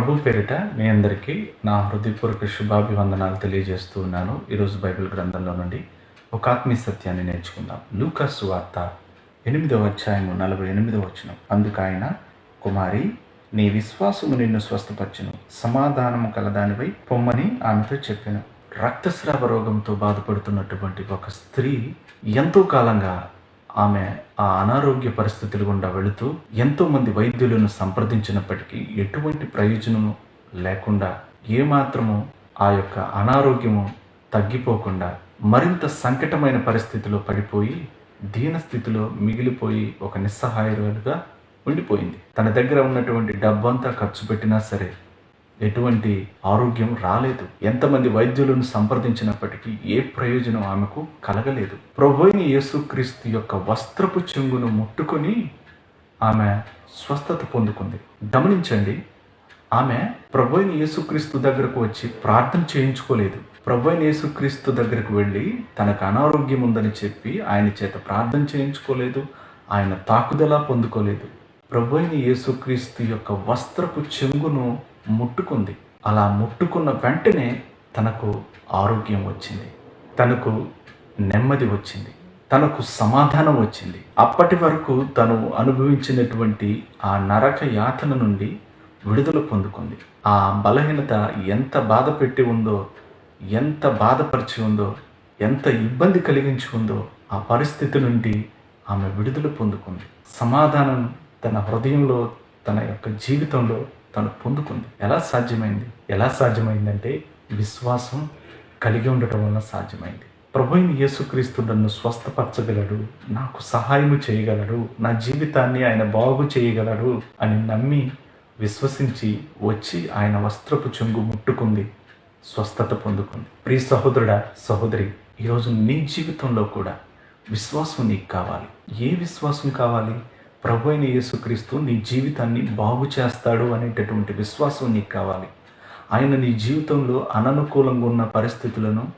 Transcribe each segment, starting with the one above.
ప్రభు పేరిట మీ అందరికీ నా హృదయపూర్వక శుభాభివందనాలు తెలియజేస్తూ ఉన్నాను. ఈరోజు బైబిల్ గ్రంథంలో నుండి ఒక ఆత్మీయ సత్యాన్ని నేర్చుకుందాం. లూకస్ వార్త ఎనిమిదవ అధ్యాయము నలభై ఎనిమిదవ వచ్చిన అందుకు ఆయన కుమారి నీ విశ్వాసము నిన్ను స్వస్థపరచును. సమాధానము కలదానిపై పొమ్మని ఆమెతో చెప్పాను. రక్తస్రావ రోగంతో బాధపడుతున్నటువంటి ఒక స్త్రీ ఎంతో కాలంగా ఆమె ఆ అనారోగ్య పరిస్థితుల గుండా వెళుతూ ఎంతోమంది వైద్యులను సంప్రదించినప్పటికీ ఎటువంటి ప్రయోజనము లేకుండా ఏమాత్రము ఆ యొక్క అనారోగ్యము తగ్గిపోకుండా మరింత సంకటమైన పరిస్థితిలో పడిపోయి దీన స్థితిలో మిగిలిపోయి ఒక నిస్సహాయురాలుగా ఉండిపోయింది. తన దగ్గర ఉన్నటువంటి డబ్బంతా ఖర్చు పెట్టినా సరే ఎటువంటి ఆరోగ్యం రాలేదు. ఎంతమంది వైద్యులను సంప్రదించినప్పటికీ ఏ ప్రయోజనం ఆమెకు కలగలేదు. ప్రభుని యేసుక్రీస్తు యొక్క వస్త్రపు చెంగును ముట్టుకొని ఆమె స్వస్థత పొందుకుంది. గమనించండి ఆమె ప్రభుని యేసుక్రీస్తు దగ్గరకు వచ్చి ప్రార్థన చేయించుకోలేదు. ప్రభుని యేసుక్రీస్తు దగ్గరకు వెళ్ళి తనకు అనారోగ్యం ఉందని చెప్పి ఆయన చేత ప్రార్థన చేయించుకోలేదు. ఆయన తాకుదల పొందుకోలేదు. ప్రభుని యేసుక్రీస్తు యొక్క వస్త్రపు చెంగును ముట్టుకుంది. అలా ముట్టుకున్న వెంటనే తనకు ఆరోగ్యం వచ్చింది. తనకు నెమ్మది వచ్చింది. తనకు సమాధానం వచ్చింది. అప్పటి వరకు తను అనుభవించినటువంటి ఆ నరక యాతన నుండి విడుదల పొందుకుంది. ఆ బలహీనత ఎంత బాధ పెట్టి ఉందో ఎంత బాధపరిచి ఉందో ఎంత ఇబ్బంది కలిగించి ఉందో ఆ పరిస్థితి నుండి ఆమె విడుదల పొందుకుంది. సమాధానం తన హృదయంలో తన యొక్క జీవితంలో తను పొందుకుంది. ఎలా సాధ్యమైంది? ఎలా సాధ్యమైందంటే విశ్వాసం కలిగి ఉండటం వలన సాధ్యమైంది. ప్రభుని యేసుక్రీస్తు నన్ను స్వస్థపరచగలడు నాకు సహాయము చేయగలడు నా జీవితాన్ని ఆయన బాగు చేయగలడు అని నమ్మి విశ్వసించి వచ్చి ఆయన వస్త్రపు చెంగు ముట్టుకుంది స్వస్థత పొందుకుంది. ప్రియ సహోదరుడా సహోదరి ఈరోజు నీ జీవితంలో కూడా విశ్వాసం నీకు కావాలి. ఏ విశ్వాసం కావాలి? ప్రభు అయిన యేసుక్రీస్తు నీ జీవితాన్ని బాగు చేస్తాడు అనేటటువంటి విశ్వాసం నీకు కావాలి. ఆయన నీ జీవితంలో అననుకూలంగా ఉన్న పరిస్థితులను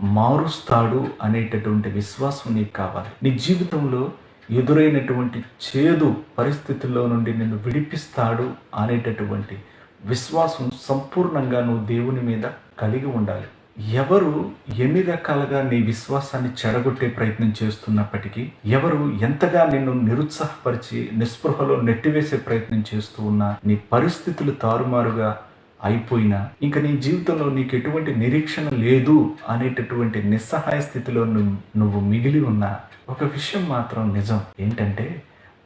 మారుస్తాడు అనేటటువంటి విశ్వాసం నీకు కావాలి. నీ జీవితంలో ఎదురైనటువంటి చేదు పరిస్థితుల్లో నుండి నిన్ను విడిపిస్తాడు అనేటటువంటి విశ్వాసం సంపూర్ణంగా నువ్వు దేవుని మీద కలిగి ఉండాలి. ఎవరు ఎన్ని రకాలుగా నీ విశ్వాసాన్ని చెడగొట్టే ప్రయత్నం చేస్తున్నప్పటికీ ఎవరు ఎంతగా నిన్ను నిరుత్సాహపరిచి నిస్పృహలో నెట్టివేసే ప్రయత్నం చేస్తూ ఉన్నా నీ పరిస్థితులు తారుమారుగా అయిపోయినా ఇంకా నీ జీవితంలో నీకు ఎటువంటి నిరీక్షణ లేదు అనేటటువంటి నిస్సహాయ స్థితిలో నువ్వు నువ్వు మిగిలి ఉన్నా ఒక విషయం మాత్రం నిజం ఏంటంటే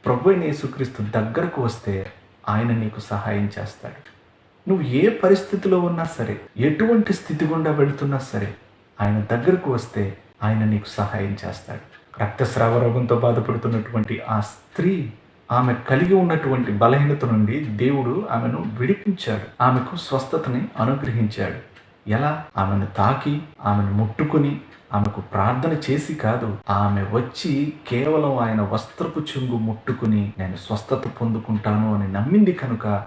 ప్రభు యేసుక్రీస్తు దగ్గరకు వస్తే ఆయన నీకు సహాయం చేస్తాడు. నువ్వు ఏ పరిస్థితిలో ఉన్నా సరే ఎటువంటి స్థితి గుండా వెళుతున్నా సరే ఆయన దగ్గరకు వస్తే ఆయన నీకు సహాయం చేస్తాడు. రక్తస్రావ రోగంతో బాధపడుతున్నటువంటి ఆ స్త్రీ ఆమె కలిగి ఉన్నటువంటి బలహీనత నుండి దేవుడు ఆమెను విడిపించాడు. ఆమెకు స్వస్థతని అనుగ్రహించాడు. ఎలా? ఆమెను తాకి ఆమెను ముట్టుకుని ఆమెకు ప్రార్థన చేసి కాదు ఆమె వచ్చి కేవలం ఆయన వస్త్రపు చెంగు ముట్టుకుని నేను స్వస్థత పొందుకుంటాను అని నమ్మింది కనుక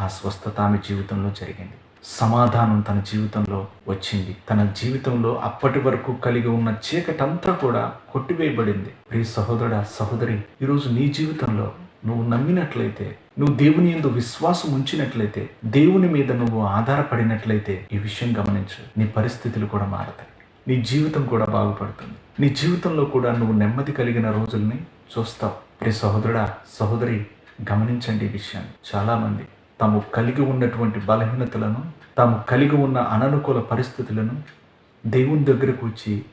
ఆ స్వస్థత ఆమె జీవితంలో జరిగింది. సమాధానం తన జీవితంలో వచ్చింది. తన జీవితంలో అప్పటి వరకు కలిగి ఉన్న చీకటంతా కూడా కొట్టివేయబడింది. ప్రియ సహోదరుడా సహోదరి ఈరోజు నీ జీవితంలో నువ్వు నమ్మినట్లయితే నువ్వు దేవుని ఎందు విశ్వాసం ఉంచినట్లయితే దేవుని మీద నువ్వు ఆధారపడినట్లయితే ఈ విషయం గమనించు. నీ పరిస్థితులు కూడా మారతాయి. నీ జీవితం కూడా బాగుపడుతుంది. నీ జీవితంలో కూడా నువ్వు నెమ్మది కలిగిన రోజుల్ని చూస్తావు. ప్రియ సహోదరుడా సహోదరి గమనించండి ఈ విషయాన్ని. చాలామంది తాము కలిగి ఉన్నటువంటి బలహీనతలను తాము కలిగి ఉన్న అననుకూల పరిస్థితులను దేవుని దగ్గరకు వచ్చి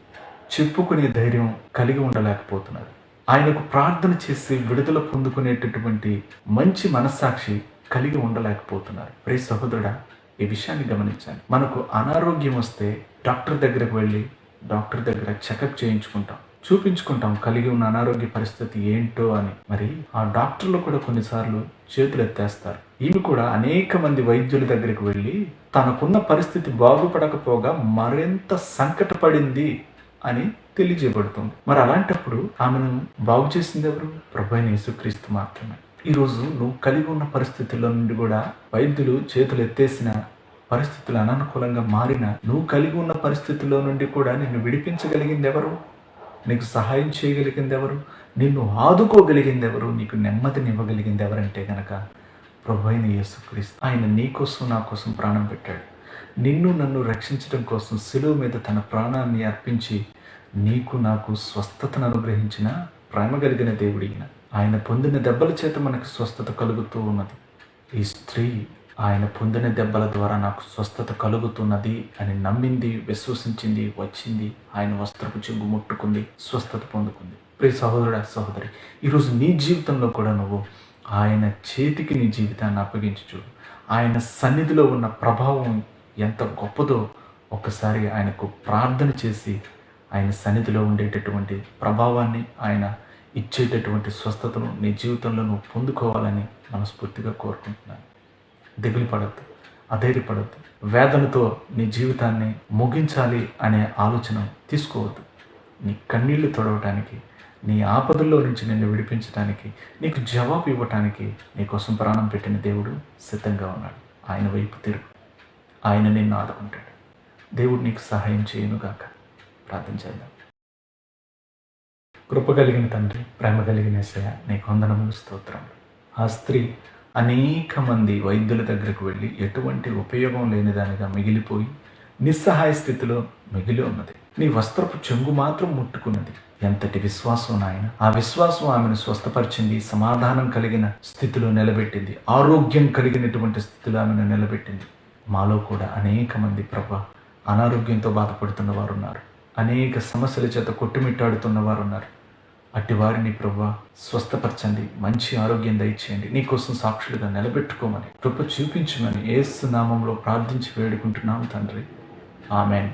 చెప్పుకునే ధైర్యం కలిగి ఉండలేకపోతున్నారు. ఆయనకు ప్రార్థన చేసి విడుదల పొందుకునేటటువంటి మంచి మనస్సాక్షి కలిగి ఉండలేకపోతున్నారు. ప్రే సహోదరుడా ఈ విషయాన్ని గమనించాను మనకు అనారోగ్యం వస్తే డాక్టర్ దగ్గరకు వెళ్ళి డాక్టర్ దగ్గర చెకప్ చేయించుకుంటాం. చూపించుకుంటాం కలిగి ఉన్న అనారోగ్య పరిస్థితి ఏంటో అని. మరి ఆ డాక్టర్లు కూడా కొన్నిసార్లు చేతులు ఎత్తేస్తారు. ఈమె కూడా అనేక మంది వైద్యుల దగ్గరికి వెళ్ళి తనకున్న పరిస్థితి బాగుపడకపోగా మరింత సంకటపడింది అని తెలియజేయబడుతుంది. మరి అలాంటప్పుడు ఆమెను బాగు చేసింది ఎవరు? ప్రభు యేసుక్రీస్తు మాత్రమే. ఈరోజు నువ్వు కలిగి ఉన్న పరిస్థితుల్లో నుండి కూడా వైద్యులు చేతులు ఎత్తేసిన పరిస్థితులు అననుకూలంగా మారిన నువ్వు కలిగి ఉన్న పరిస్థితుల్లో నుండి కూడా నిన్ను విడిపించగలిగింది ఎవరు? నీకు సహాయం చేయగలిగింది ఎవరు నిన్ను ఆదుకోగలిగింది ఎవరు నీకు నెమ్మదిని ఇవ్వగలిగింది ఎవరంటే గనక ప్రభు అయిన యేసుక్రీస్తు ఆయన నీ కోసం నా కోసం ప్రాణం పెట్టాడు. నిన్ను నన్ను రక్షించడం కోసం సిలువు మీద తన ప్రాణాన్ని అర్పించి నీకు నాకు స్వస్థతను అనుగ్రహించిన ప్రేమ కలిగిన దేవుడిగిన ఆయన పొందిన దెబ్బల చేత మనకు స్వస్థత కలుగుతూ ఉన్నది. ఈ స్త్రీ ఆయన పొందిన దెబ్బల ద్వారా నాకు స్వస్థత కలుగుతున్నది అని నమ్మింది విశ్వసించింది వచ్చింది. ఆయన వస్త్రపు చెంగు ముట్టుకుంది స్వస్థత పొందుకుంది. ప్రియ సహోదరుడా సహోదరి ఈరోజు నీ జీవితంలో కూడా నువ్వు ఆయన చేతికి నీ జీవితాన్ని అప్పగించి చూడు. ఆయన సన్నిధిలో ఉన్న ప్రభావం ఎంత గొప్పదో ఒకసారి ఆయనకు ప్రార్థన చేసి ఆయన సన్నిధిలో ఉండేటటువంటి ప్రభావాన్ని ఆయన ఇచ్చేటటువంటి స్వస్థతను నీ జీవితంలో నువ్వు పొందుకోవాలని మనస్ఫూర్తిగా కోరుకుంటున్నాను. దిగులు పడద్దు అధైర్యపడద్దు. వేదనతో నీ జీవితాన్ని ముగించాలి అనే ఆలోచన తీసుకోవద్దు. నీ కన్నీళ్ళు తొడవటానికి నీ ఆపదల్లో నుంచి నిన్ను విడిపించడానికి నీకు జవాబు ఇవ్వటానికి నీకోసం ప్రాణం పెట్టిన దేవుడు సిద్ధంగా ఉన్నాడు. ఆయన వైపు తిరుగు. ఆయన నిన్ను ఆదుకుంటాడు. దేవుడు నీకు సహాయం చేయనుగాక ప్రార్థన చేద్దాం. కృప కలిగిన తండ్రి ప్రేమ కలిగిన ఏసయ్య నీకు వందనములు స్తోత్రం ఆ స్త్రీ అనేక మంది వైద్యుల దగ్గరకు వెళ్ళి ఎటువంటి ఉపయోగం లేని దానిగా మిగిలిపోయి నిస్సహాయ స్థితిలో మిగిలి ఉన్నది. నీ వస్త్రపు చెంగు మాత్రం ముట్టుకున్నది. ఎంతటి విశ్వాసం నాయన? ఆ విశ్వాసం ఆమెను స్వస్థపరిచింది సమాధానం కలిగిన స్థితిలో నిలబెట్టింది ఆరోగ్యం కలిగినటువంటి స్థితిలో ఆమెను నిలబెట్టింది. మాలో కూడా అనేక మంది ప్రభ అనారోగ్యంతో బాధపడుతున్న వారు ఉన్నారు అనేక సమస్యల చేత కొట్టుమిట్టాడుతున్న వారు ఉన్నారు అట్టి వారిని ప్రభా స్వస్థపరచండి మంచి ఆరోగ్యం దయచేయండి. నీకోసం సాక్షులుగా నిలబెట్టుకోమని కృప చూపించమని ఏసు నామంలో ప్రార్థించి వేడుకుంటున్నాము తండ్రి. ఆమెన్.